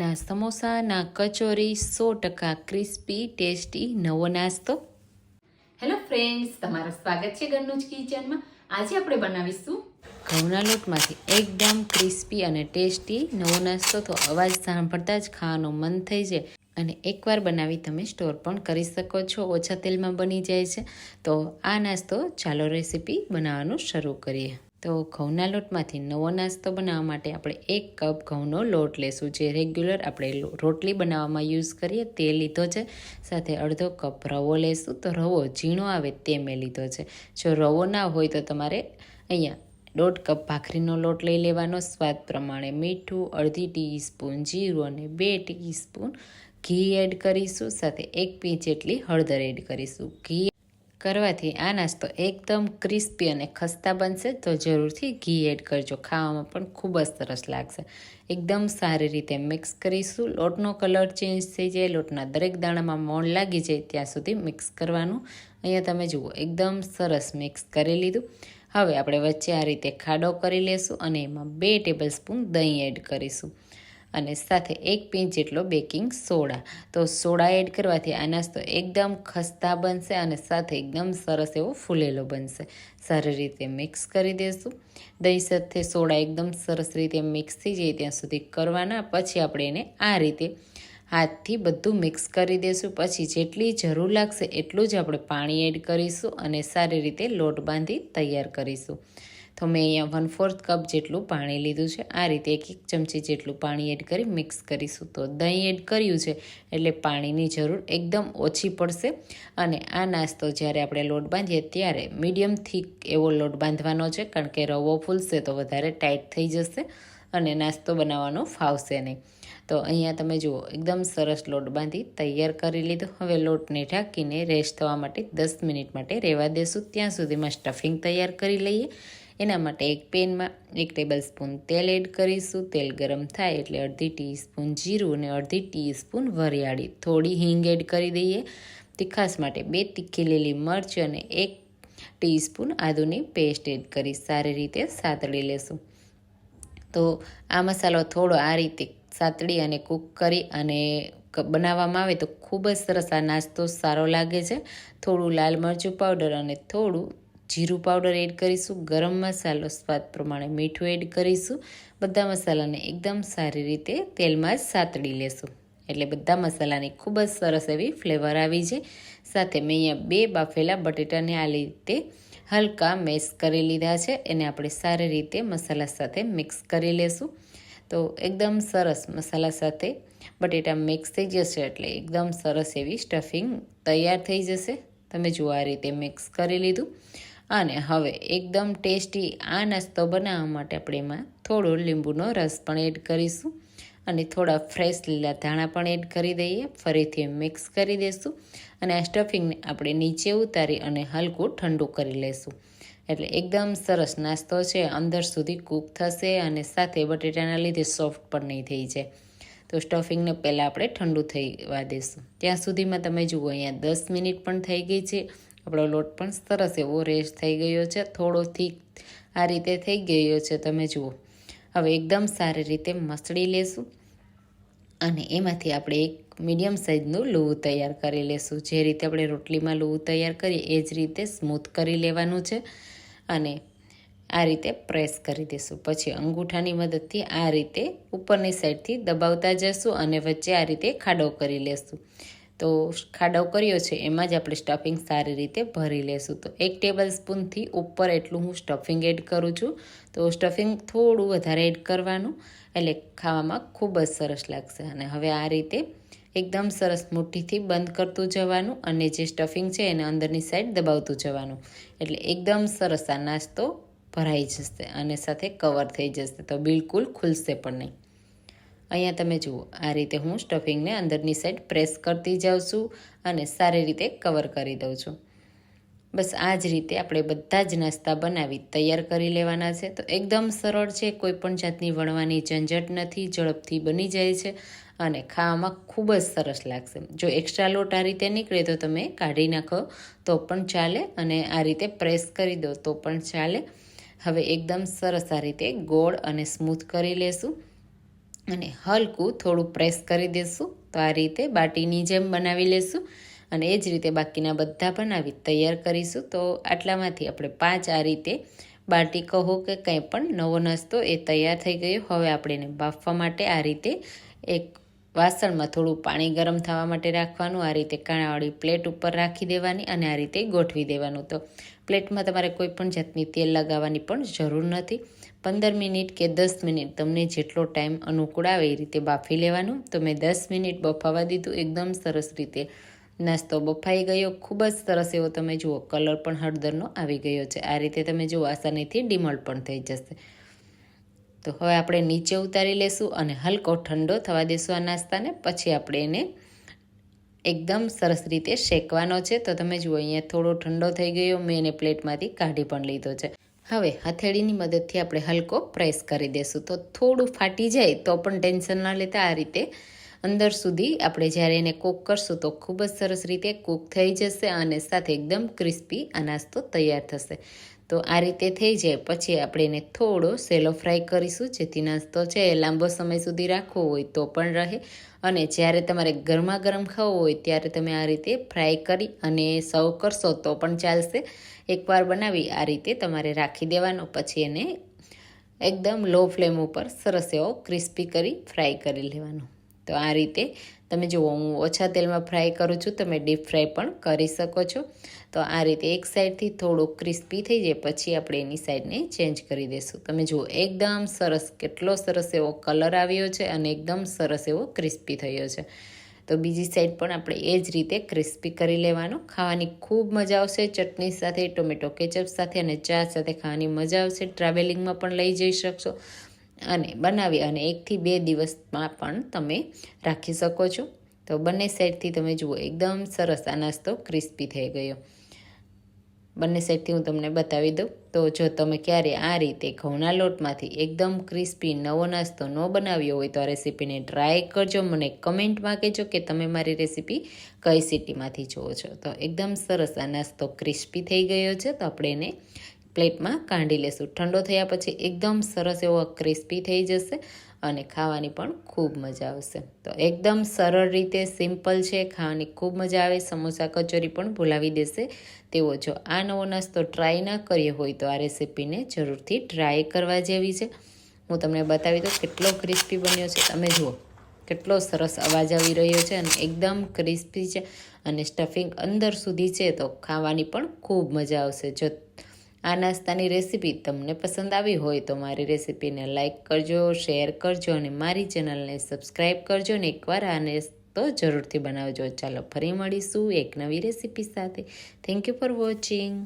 ના સમોસા ના કચોરી સો ટકા ક્રિસ્પી ટેસ્ટી નવો નાસ્તો. હેલો ફ્રેન્ડ્સ તમારું સ્વાગત છે ઘરનું જ કિચનમાં. આજે આપણે બનાવીશું ઘઉંના લોટમાંથી એકદમ ક્રિસ્પી અને ટેસ્ટી નવો નાસ્તો. તો અવાજ સાંભળતા જ ખાવાનું મન થઈ જાય. અને એકવાર બનાવી તમે સ્ટોર પણ કરી શકો છો. ઓછા તેલમાં બની જાય છે. તો આ નાસ્તો ચાલો રેસીપી બનાવવાનું શરૂ કરીએ. તો ઘઉંના લોટમાંથી નવો નાસ્તો બનાવવા માટે આપણે એક કપ ઘઉંનો લોટ લેશું. જે રેગ્યુલર આપણે રોટલી બનાવવામાં યુઝ કરીએ તે લીધો છે. સાથે અડધો કપ રવો લેશું. તો રવો ઝીણો આવે તે મેં લીધો છે. જો રવો ના હોય તો તમારે અહીંયા દોઢ કપ ભાખરીનો લોટ લઈ લેવાનો. સ્વાદ પ્રમાણે મીઠું, અડધી ટીસ્પૂન જીરું અને બે ટીસ્પૂન ઘી એડ કરીશું. સાથે એક પી જેટલી હળદર એડ કરીશું. ઘી કરવાથી આ નાસ્તો એકદમ ક્રિસ્પી અને ખસ્તા બનશે, તો જરૂરથી ઘી એડ કરજો. ખાવામાં પણ ખૂબ જ સરસ લાગશે. એકદમ સારી રીતે મિક્સ કરીશું. લોટનો કલર ચેન્જ થઈ જાય, લોટના દરેક દાણામાં મોણ લાગી જાય ત્યાં સુધી મિક્સ કરવાનું. અહીંયા તમે જુઓ, એકદમ સરસ મિક્સ કરી લીધું. હવે આપણે વચ્ચે આ રીતે ખાડો કરી લેશું અને એમાં બે ટેબલ સ્પૂન દહીં એડ કરીશું. અને સાથે એક પિંચ જેટલો બેકિંગ સોડા. તો સોડા એડ કરવાથી આ નાસ્તો એકદમ ખસ્તા બનશે અને સાથે એકદમ સરસ એવો ફૂલેલો બનશે. સારી રીતે મિક્સ કરી દેશું. દહીં સાથે સોડા એકદમ સરસ રીતે મિક્સ થઈ જાય ત્યાં સુધી કરવાના. પછી આપણે એને આ રીતે હાથથી બધું મિક્સ કરી દઈશું પછી જેટલી જરૂર લાગશે એટલું જ આપણે પાણી એડ કરીશું અને સારી રીતે લોટ બાંધી તૈયાર કરીશું. તો મેં અહીંયા વન ફોર્થ કપ જેટલું પાણી લીધું છે, આ રીતે એક એક ચમચી જેટલું પાણી એડ કરી મિક્સ કરીશું. તો દહીં એડ કર્યું છે, એટલે પાણીની જરૂર એકદમ ઓછી પડશે. અને આ નાસ્તો જ્યારે આપણે લોટ બાંધીએ ત્યારે મીડિયમ થીક એવો લોટ બાંધવાનો છે, કારણ કે રવો ફૂલશે તો વધારે ટાઈટ થઈ જશે અને નાસ્તો બનાવવાનો ફાવશે નહીં. તો અહીંયા તમે જુઓ, એકદમ સરસ લોટ બાંધી તૈયાર કરી લીધો. હવે લોટને ઢાંકીને રેસ્ટ થવા માટે દસ મિનિટ માટે રહેવા દેશું. ત્યાં સુધીમાં સ્ટફિંગ તૈયાર કરી લઈએ. એના માટે એક પેનમાં એક ટેબલ સ્પૂન તેલ એડ કરીશું. તેલ ગરમ થાય એટલે અડધી ટીસ્પૂન જીરું અને અડધી ટીસ્પૂન વરિયાળી થોડી હિંગ એડ કરી દઈએ. તીખાસ માટે બે તીખી લીલી મરચ અને એક ટીસ્પૂન આદુની પેસ્ટ એડ કરી સારી રીતે સાતળી લેશું. તો આ મસાલો થોડો આ રીતે સાતળી અને કૂક કરી અને બનાવવામાં આવે તો ખૂબ જ સરસ આ નાસ્તો સારો લાગે છે. થોડું લાલ મરચું પાવડર અને થોડું જીરું પાવડર એડ કરીશું, ગરમ મસાલો સ્વાદ પ્રમાણે મીઠું એડ કરીશું. બધા મસાલાને એકદમ સારી રીતે તેલમાં જ સાતડી લેશું. એટલે બધા મસાલાની ખૂબ જ સરસ એવી ફ્લેવર આવી છે સાથે મેં અહીંયા બે બાફેલા બટેટાને આ રીતે હલકા મેશ કરી લીધા છે. એને આપણે સારી રીતે મસાલા સાથે મિક્સ કરી લેશું. તો એકદમ સરસ મસાલા સાથે બટેટા મિક્સ થઈ જશે એટલે એકદમ સરસ એવી સ્ટફિંગ તૈયાર થઈ જશે. તમે જુઓ આ રીતે મિક્સ કરી લીધું. અને હવે એકદમ ટેસ્ટી આ નાસ્તો બનાવવા માટે આપણે એમાં થોડો લીંબુનો રસ પણ એડ કરીશું અને થોડા ફ્રેશ લીલા ધાણા પણ એડ કરી દઈએ. ફરીથી મિક્સ કરી દઈશું અને આ સ્ટફિંગને આપણે નીચે ઉતારી અને હલકું ઠંડુ કરી લઈશું એટલે એકદમ સરસ નાસ્તો છે. અંદર સુધી કૂક થશે અને સાથે બટેટાના લીધે સોફ્ટ પણ નહીં થઈ જાય. તો સ્ટફિંગને પહેલાં આપણે ઠંડુ થઈવા દઈશું ત્યાં સુધીમાં તમે જુઓ, અહીંયા દસ મિનિટ પણ થઈ ગઈ છે. આપણો લોટ પણ સરસ એવો રેશ થઈ ગયો છે, થોડો થીક આ રીતે થઈ ગયો છે, તમે જુઓ. હવે એકદમ સારી રીતે મસળી લેશું અને એમાંથી આપણે એક મીડિયમ સાઇઝનું લૂવું તૈયાર કરી લેશું. જે રીતે આપણે રોટલીમાં લૂવું તૈયાર કરીએ, એ જ રીતે સ્મૂથ કરી લેવાનું છે અને આ રીતે પ્રેસ કરી દઈશું પછી અંગૂઠાની મદદથી આ રીતે ઉપરની સાઈડથી દબાવતા જશું અને વચ્ચે આ રીતે ખાડો કરી લેશું. તો ખાડો કર્યો છે, એમાં જ આપણે સ્ટફિંગ સારી રીતે ભરી લેશું. તો એક ટેબલ સ્પૂનથી ઉપર એટલું હું સ્ટફિંગ એડ કરું છું. તો સ્ટફિંગ થોડું વધારે એડ કરવાનું, એટલે ખાવામાં ખૂબ જ સરસ લાગશે. અને હવે આ રીતે એકદમ સરસ મુઠ્ઠીથી બંધ કરતું જવાનું અને જે સ્ટફિંગ છે, એને અંદરની સાઈડ દબાવતું જવાનું. એટલે એકદમ સરસ આ નાસ્તો ભરાઈ જશે અને સાથે કવર થઈ જશે. તો બિલકુલ ખુલશે પણ નહીં. અહીંયા તમે જુઓ, આ રીતે હું સ્ટફિંગને અંદરની સાઈડ પ્રેસ કરતી જાઉં છું અને સારી રીતે કવર કરી દઉં છું. બસ આ જ રીતે આપણે બધા જ નાસ્તા બનાવી તૈયાર કરી લેવાના છે. તો એકદમ સરળ છે, કોઈ પણ જાતની વણવાની ઝંઝટ નથી, ઝડપથી બની જાય છે અને ખાવામાં ખૂબ જ સરસ લાગશે. જો એક્સ્ટ્રા લોટ આ રીતે નીકળે તો તમે કાઢી નાખો, તો પણ ચાલે અને આ રીતે પ્રેસ કરી દો તો પણ ચાલે. હવે એકદમ સરસ આ રીતે ગોળ અને સ્મૂથ કરી લેશું. અને હલકું થોડું પ્રેસ કરી દેશું. તો આ રીતે બાટીની જેમ બનાવી લેશું અને એ જ રીતે બાકીના બધા બનાવી તૈયાર કરીશું. તો આટલામાંથી આપણે પાંચ આ રીતે બાટી કહો કે કંઈ પણ નવો નાસ્તો એ તૈયાર થઈ ગયો. હવે આપણે એને બાફવા માટે આ રીતે એક વાસણમાં થોડું પાણી ગરમ થવા માટે રાખવાનું, આ રીતે કાણાવાળી પ્લેટ ઉપર રાખી દેવાની અને આ રીતે ગોઠવી દેવાનું. તો પ્લેટમાં તમારે કોઈ પણ જાતની તેલ લગાવવાની પણ જરૂર નથી. પંદર મિનિટ કે દસ મિનિટ તમને જેટલો ટાઈમ અનુકૂળ આવે એ રીતે બાફી લેવાનું. તો મેં દસ મિનિટ બફાવા દીધું, એકદમ સરસ રીતે. નાસ્તો બફાઈ ગયો, ખૂબ જ સરસ એવો તમે જુઓ, કલર પણ હળદરનો આવી ગયો છે. આ રીતે તમે જુઓ, આસાનીથી ડીમોલ્ડ પણ થઈ જશે. તો હવે આપણે નીચે ઉતારી લેશું અને હલકો ઠંડો થવા દેશું આ નાસ્તાને. પછી આપણે એને એકદમ સરસ રીતે શેકવાનો છે. તો તમે જુઓ, અહીંયા થોડો ઠંડો થઈ ગયો. મેં એને પ્લેટમાંથી કાઢી પણ લીધો છે. હવે હથેળીની મદદથી આપણે હલકો પ્રેસ કરી દેશું. તો થોડું ફાટી જાય તો પણ ટેન્શન ન લેતા આ રીતે. અંદર સુધી આપણે જ્યારે એને કૂક કરશું તો ખૂબ જ સરસ રીતે કૂક થઈ જશે અને સાથે એકદમ ક્રિસ્પી આ નાસ્તો તૈયાર થશે. તો આ રીતે થઈ જાય. પછી આપણે એને થોડો સેલો ફ્રાય કરીશું. જેથી નાસ્તો છે એ લાંબો સમય સુધી રાખવો હોય તો પણ રહે. અને જ્યારે તમારે ગરમા ગરમ ખાવો હોય ત્યારે તમે આ રીતે ફ્રાય કરી અને સર્વ કરશો તો પણ ચાલશે. એકવાર બનાવી આ રીતે તમારે રાખી દેવાનો. પછી એને એકદમ લો ફ્લેમ ઉપર સરસ એવો ક્રિસ્પી કરી ફ્રાય કરી લેવાનો. તો આ રીતે તમે જુઓ, હું ઓછા તેલમાં ફ્રાય કરું છું. તમે ડીપ ફ્રાય પણ કરી શકો છો. તો આ રીતે એક સાઈડથી થોડુંક ક્રિસ્પી થઈ જાય, પછી આપણે એની સાઈડને ચેન્જ કરી દઈશું તમે જુઓ, એકદમ સરસ, કેટલો સરસ એવો કલર આવ્યો છે અને એકદમ સરસ એવો ક્રિસ્પી થયો છે. તો બીજી સાઈડ પણ આપણે એ જ રીતે ક્રિસ્પી કરી લેવાનું. ખાવાની ખૂબ મજા આવશે. ચટણી સાથે, ટોમેટો કેચઅપ સાથે અને ચા સાથે ખાવાની મજા આવશે. ટ્રાવેલિંગમાં પણ લઈ જઈ શકશો. અને બનાવી અને એકથી બે દિવસમાં પણ તમે રાખી શકો છો. તો બંને સાઈડથી તમે જુઓ, એકદમ સરસ આ નાસ્તો ક્રિસ્પી થઈ ગયો. બંને સાઈડથી હું તમને બતાવી દઉં. તો જો તમે ક્યારે આ રીતે ઘઉંના લોટમાંથી એકદમ ક્રિસ્પી નવો નાસ્તો ન બનાવ્યો હોય તો આ રેસીપીને ટ્રાય કરજો. મને કમેન્ટમાં કહેજો કે તમે મારી રેસીપી કઈ સિટીમાંથી જુઓ છો. તો એકદમ સરસ આ નાસ્તો ક્રિસ્પી થઈ ગયો છે. તો આપણે એને પ્લેટમાં કાઢી લેશું. ઠંડો થયા પછી એકદમ સરસ એવો ક્રિસ્પી થઈ જશે. અને ખાવાની પણ ખૂબ મજા આવશે. તો એકદમ સરળ રીતે સિમ્પલ છે, ખાવાની ખૂબ મજા આવે, સમોસા કચોરી પણ ભૂલાવી દેશે તેવો જો આ નવો નાસ્તો ટ્રાય ના કર્યો હોય તો આ રેસીપીને જરૂરથી ટ્રાય કરવા જેવી છે. હું તમને બતાવી દઉં કેટલો ક્રિસ્પી બન્યો છે. તમે જુઓ, કેટલો સરસ અવાજ આવી રહ્યો છે અને એકદમ ક્રિસ્પી છે અને સ્ટફિંગ અંદર સુધી છે તો ખાવાની પણ ખૂબ મજા આવશે. જો આ નાસ્તાની રેસીપી તમને પસંદ આવી હોય તો મારી રેસીપીને લાઇક કરજો, શેર કરજો અને મારી ચેનલને સબસ્ક્રાઈબ કરજો ને એકવાર આને તો જરૂરથી બનાવજો. ચાલો ફરી મળીશું એક નવી રેસીપી સાથે. Thank you for watching